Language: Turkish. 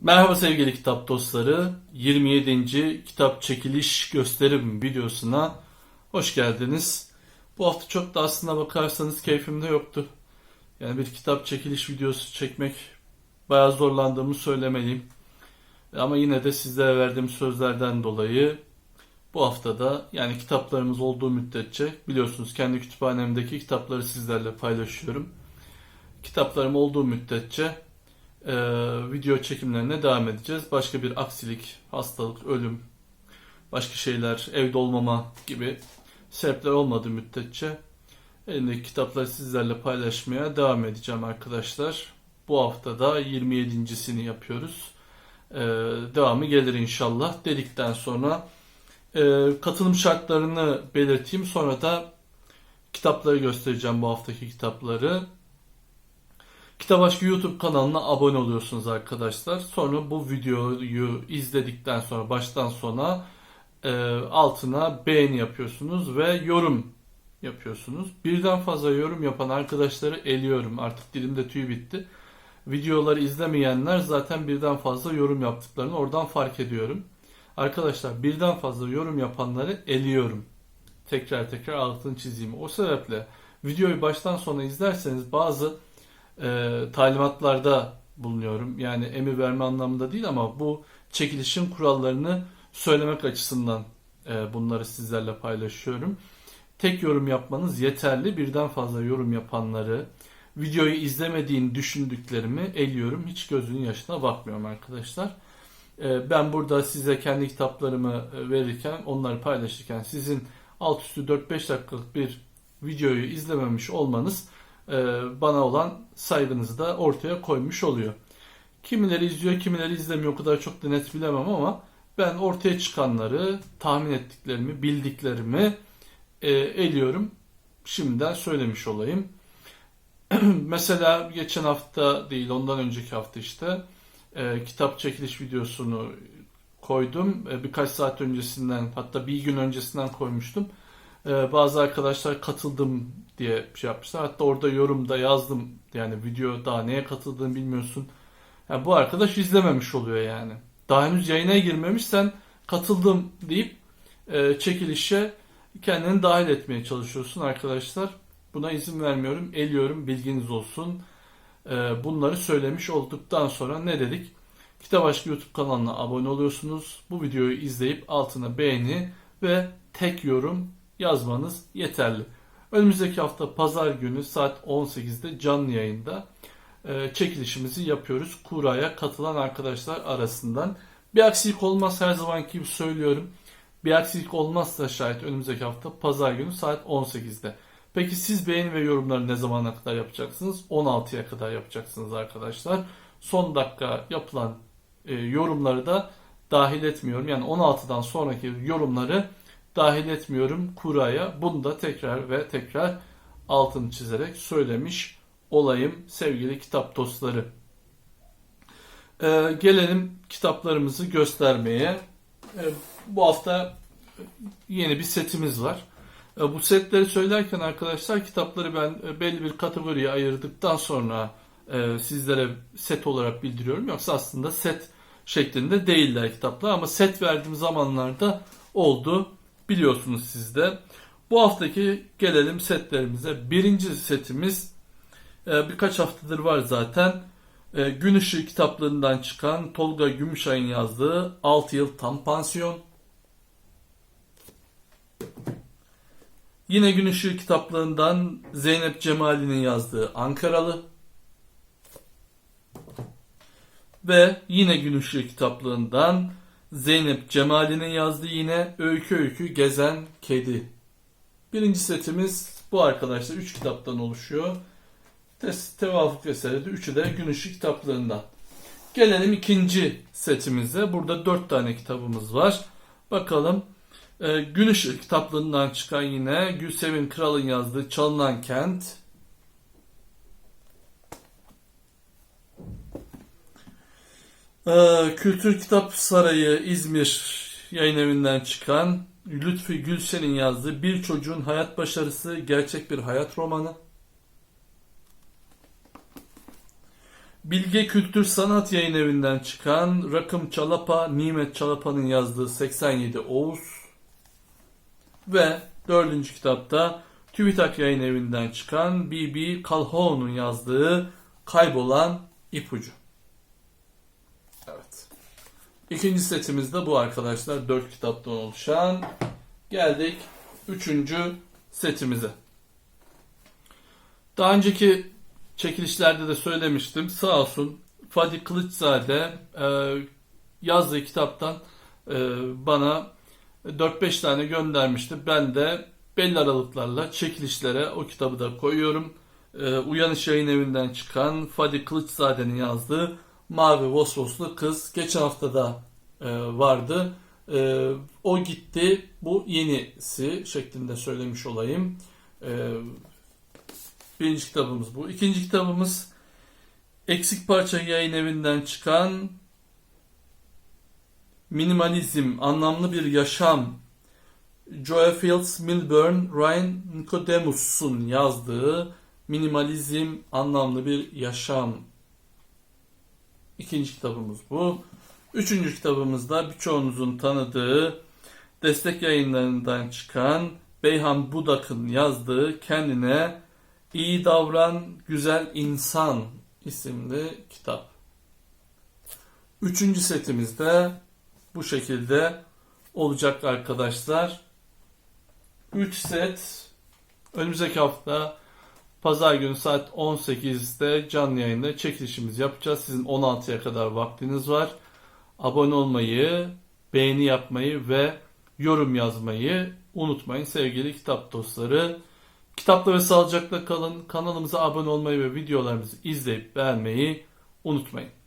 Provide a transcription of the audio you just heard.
Merhaba sevgili kitap dostları. 27. kitap çekiliş gösterim videosuna hoş geldiniz. Bu hafta çok da aslına bakarsanız keyfimde yoktu. Yani bir kitap çekiliş videosu çekmek bayağı zorlandığımı söylemeliyim. Ama yine de sizlere verdiğim sözlerden dolayı bu haftada yani kitaplarımız olduğu müddetçe biliyorsunuz kendi kütüphanemdeki kitapları sizlerle paylaşıyorum. Kitaplarım olduğu müddetçe e, video çekimlerine devam edeceğiz. Başka bir aksilik, hastalık, ölüm, başka şeyler, evde olmama gibi sebepler olmadığı müddetçe elimdeki kitapları sizlerle paylaşmaya devam edeceğim arkadaşlar. Bu hafta da 27.sini yapıyoruz. E, devamı gelir inşallah dedikten sonra e, katılım şartlarını belirteyim. Sonra da kitapları göstereceğim bu haftaki kitapları. Kitap Aşkı YouTube kanalına abone oluyorsunuz arkadaşlar. Sonra bu videoyu izledikten sonra baştan sona e, altına beğeni yapıyorsunuz ve yorum yapıyorsunuz. Birden fazla yorum yapan arkadaşları eliyorum. Artık dilimde tüy bitti. Videoları izlemeyenler zaten birden fazla yorum yaptıklarını oradan fark ediyorum. Arkadaşlar birden fazla yorum yapanları eliyorum. Tekrar tekrar altını çizeyim. O sebeple videoyu baştan sona izlerseniz bazı e, talimatlarda bulunuyorum. Yani emir verme anlamında değil ama bu çekilişin kurallarını söylemek açısından e, bunları sizlerle paylaşıyorum. Tek yorum yapmanız yeterli. Birden fazla yorum yapanları, videoyu izlemediğini düşündüklerimi eliyorum. Hiç gözünün yaşına bakmıyorum arkadaşlar. E, ben burada size kendi kitaplarımı e, verirken, onları paylaşırken sizin alt üstü 4-5 dakikalık bir videoyu izlememiş olmanız bana olan saygınızı da ortaya koymuş oluyor. Kimileri izliyor, kimileri izlemiyor. O kadar çok da net bilemem ama ben ortaya çıkanları, tahmin ettiklerimi, bildiklerimi e, eliyorum. Şimdiden söylemiş olayım. Mesela geçen hafta değil, ondan önceki hafta işte e, kitap çekiliş videosunu koydum. E, birkaç saat öncesinden, hatta bir gün öncesinden koymuştum. E, bazı arkadaşlar katıldım diye şey yapmışlar. Hatta orada yorumda yazdım. Yani video daha neye katıldığını bilmiyorsun. Yani bu arkadaş izlememiş oluyor yani. Daha henüz yayına girmemiş sen katıldım deyip e, çekilişe kendini dahil etmeye çalışıyorsun arkadaşlar. Buna izin vermiyorum. Eliyorum bilginiz olsun. E, bunları söylemiş olduktan sonra ne dedik? Kitap Aşkı YouTube kanalına abone oluyorsunuz. Bu videoyu izleyip altına beğeni ve tek yorum yazmanız yeterli. Önümüzdeki hafta pazar günü saat 18'de canlı yayında e, çekilişimizi yapıyoruz. Kura'ya katılan arkadaşlar arasından. Bir aksilik olmaz her zamanki gibi söylüyorum. Bir aksilik olmazsa şayet önümüzdeki hafta pazar günü saat 18'de. Peki siz beğeni ve yorumları ne zamana kadar yapacaksınız? 16'ya kadar yapacaksınız arkadaşlar. Son dakika yapılan e, yorumları da dahil etmiyorum. Yani 16'dan sonraki yorumları dahil etmiyorum kuraya. Bunu da tekrar ve tekrar altını çizerek söylemiş olayım sevgili kitap dostları. Ee, gelelim kitaplarımızı göstermeye. Ee, bu hafta yeni bir setimiz var. Ee, bu setleri söylerken arkadaşlar kitapları ben belli bir kategoriye ayırdıktan sonra e, sizlere set olarak bildiriyorum. Yoksa aslında set şeklinde değiller kitaplar ama set verdiğim zamanlarda oldu biliyorsunuz siz de. Bu haftaki gelelim setlerimize. Birinci setimiz e, birkaç haftadır var zaten. E, Gün Işığı kitaplığından çıkan Tolga Gümüşay'ın yazdığı 6 yıl tam pansiyon. Yine Gün Işığı kitaplığından Zeynep Cemali'nin yazdığı Ankaralı. Ve yine Gün Işığı kitaplığından Zeynep Cemali'nin yazdığı yine Öykü Öykü Gezen Kedi. Birinci setimiz bu arkadaşlar 3 kitaptan oluşuyor. Tes tevafuk eseri üçü de Gün Işığı kitaplığından. Gelelim ikinci setimize. Burada 4 tane kitabımız var. Bakalım. Ee, Gün Işığı kitaplığından çıkan yine Gülsevin Kral'ın yazdığı Çalınan Kent. Ee, Kültür Kitap Sarayı İzmir yayın evinden çıkan Lütfi Gülşen'in yazdığı Bir Çocuğun Hayat Başarısı Gerçek Bir Hayat Romanı. Bilge Kültür Sanat Yayın Evi'nden çıkan Rakım Çalapa, Nimet Çalapa'nın yazdığı 87 Oğuz ve dördüncü kitapta TÜBİTAK Yayın Evi'nden çıkan B.B. Calhoun'un yazdığı Kaybolan İpucu. İkinci setimiz de bu arkadaşlar. Dört kitaptan oluşan. Geldik üçüncü setimize. Daha önceki çekilişlerde de söylemiştim. Sağ olsun Fadi Kılıçzade e, yazdığı kitaptan e, bana 4-5 tane göndermişti. Ben de belli aralıklarla çekilişlere o kitabı da koyuyorum. E, Uyanış Yayın Evi'nden çıkan Fadi Kılıçzade'nin yazdığı Mavi Vosvoslu Kız. Geçen hafta da e, vardı. E, o gitti. Bu yenisi şeklinde söylemiş olayım. E, birinci kitabımız bu. İkinci kitabımız Eksik Parça Yayın Evi'nden çıkan Minimalizm, Anlamlı Bir Yaşam Joe Fields Milburn, Ryan Nicodemus'un yazdığı Minimalizm, Anlamlı Bir Yaşam İkinci kitabımız bu. Üçüncü kitabımız da birçoğunuzun tanıdığı destek yayınlarından çıkan Beyhan Budak'ın yazdığı Kendine İyi Davran Güzel İnsan isimli kitap. Üçüncü setimizde bu şekilde olacak arkadaşlar. 3 set önümüzdeki hafta Pazar günü saat 18'de canlı yayında çekilişimizi yapacağız. Sizin 16'ya kadar vaktiniz var. Abone olmayı, beğeni yapmayı ve yorum yazmayı unutmayın sevgili kitap dostları. Kitapla ve sağlıcakla kalın. Kanalımıza abone olmayı ve videolarımızı izleyip beğenmeyi unutmayın.